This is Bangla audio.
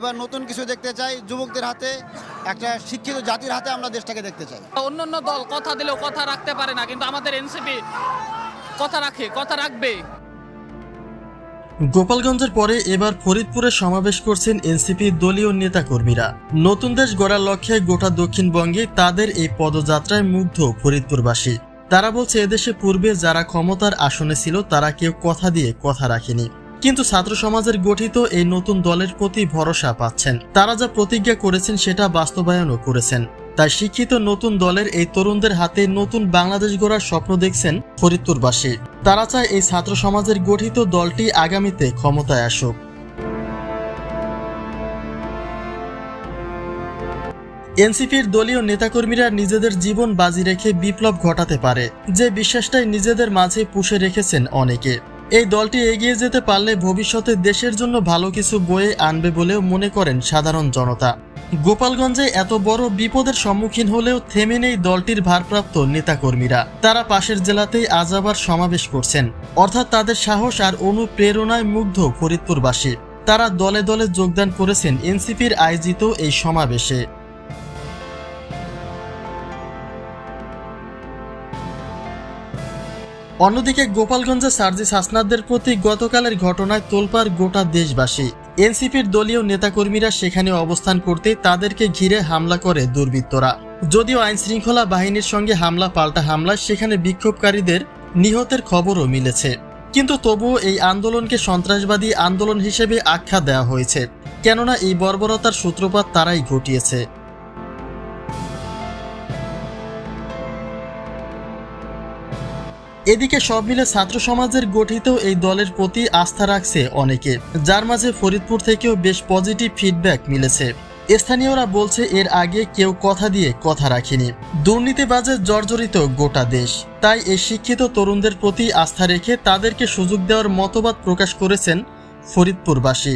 এবার নতুন কিছু দেখতে চাই যুবকদের হাতে একটা শিক্ষিত জাতির হাতে আমরা দেশটাকে দেখতে চাই। অন্যান্য দল কথা দিলেও কথা রাখতে পারে না কিন্তু আমাদের এনসিপি কথা রাখে কথা রাখবে। গোপালগঞ্জের পরে এবার ফরিদপুরে সমাবেশ করছেন এনসিপি দলীয় নেতাকর্মীরা। নতুন দেশ গড়ার লক্ষ্যে গোটা দক্ষিণবঙ্গে তাদের এই পদযাত্রায় মুগ্ধ ফরিদপুরবাসী। তারা বলছে এদেশে পূর্বে যারা ক্ষমতার আসনে ছিল তারা কেউ কথা দিয়ে কথা রাখেনি। কিন্তু ছাত্র সমাজের গঠিত এই নতুন দলের প্রতি ভরসা পাচ্ছেন। তারা যা প্রতিজ্ঞা করেছেন সেটা বাস্তবায়নও করেছেন। তাই শিক্ষিত নতুন দলের এই তরুণদের হাতে নতুন বাংলাদেশ গড়ার স্বপ্ন দেখছেন ফরিদপুরবাসী। তারা চায় এই ছাত্র সমাজের গঠিত দলটি আগামীতে ক্ষমতায় আসুক। এনসিপির দলীয় নেতাকর্মীরা নিজেদের জীবন বাজি রেখে বিপ্লব ঘটাতে পারে। যে বিশ্বাসটাই নিজেদের মাঝে পুষে রেখেছেন অনেকে। এই দলটি এগিয়ে যেতে পারলে ভবিষ্যতে দেশের জন্য ভালো কিছু বয়ে আনবে বলেও মনে করেন সাধারণ জনতা। গোপালগঞ্জে এত বড় বিপদের সম্মুখীন হলেও থেমে নেই দলটির ভারপ্রাপ্ত নেতাকর্মীরা। তারা পাশের জেলাতেই আজ আবার সমাবেশ করছেন। অর্থাৎ তাদের সাহস আর অনুপ্রেরণায় মুগ্ধ ফরিদপুরবাসী। তারা দলে দলে যোগদান করেছেন এনসিপির আয়োজিত এই সমাবেশে। অন্যদিকে গোপালগঞ্জে সার্জিস হাসনাদদের প্রতি গতকালের ঘটনায় তোলপার গোটা দেশবাসী। এনসিপির দলীয় নেতাকর্মীরা সেখানে অবস্থান করতে তাদেরকে ঘিরে হামলা করে দুর্বৃত্তরা। যদিও আইন শৃঙ্খলা বাহিনীর সঙ্গে হামলা পাল্টা হামলায় সেখানে বিক্ষোভকারীদের নিহতের খবরও মিলেছে। কিন্তু তবুও এই আন্দোলনকে সন্ত্রাসবাদী আন্দোলন হিসেবে আখ্যা দেওয়া হয়েছে। কেননা এই বর্বরতার সূত্রপাত তারাই ঘটিয়েছে। এদিকে সব মিলে ছাত্র সমাজের গঠিত এই দলের প্রতি আস্থা রাখছে অনেকে, যার মাঝে ফরিদপুর থেকেও বেশ পজিটিভ ফিডব্যাক মিলেছে। স্থানীয়রা বলছে, এর আগে কেউ কথা দিয়ে কথা রাখেনি। দুর্নীতিবাজে জর্জরিত গোটা দেশ। তাই এই শিক্ষিত তরুণদের প্রতি আস্থা রেখে তাদেরকে সুযোগ দেওয়ার মতবাদ প্রকাশ করেছেন ফরিদপুরবাসী।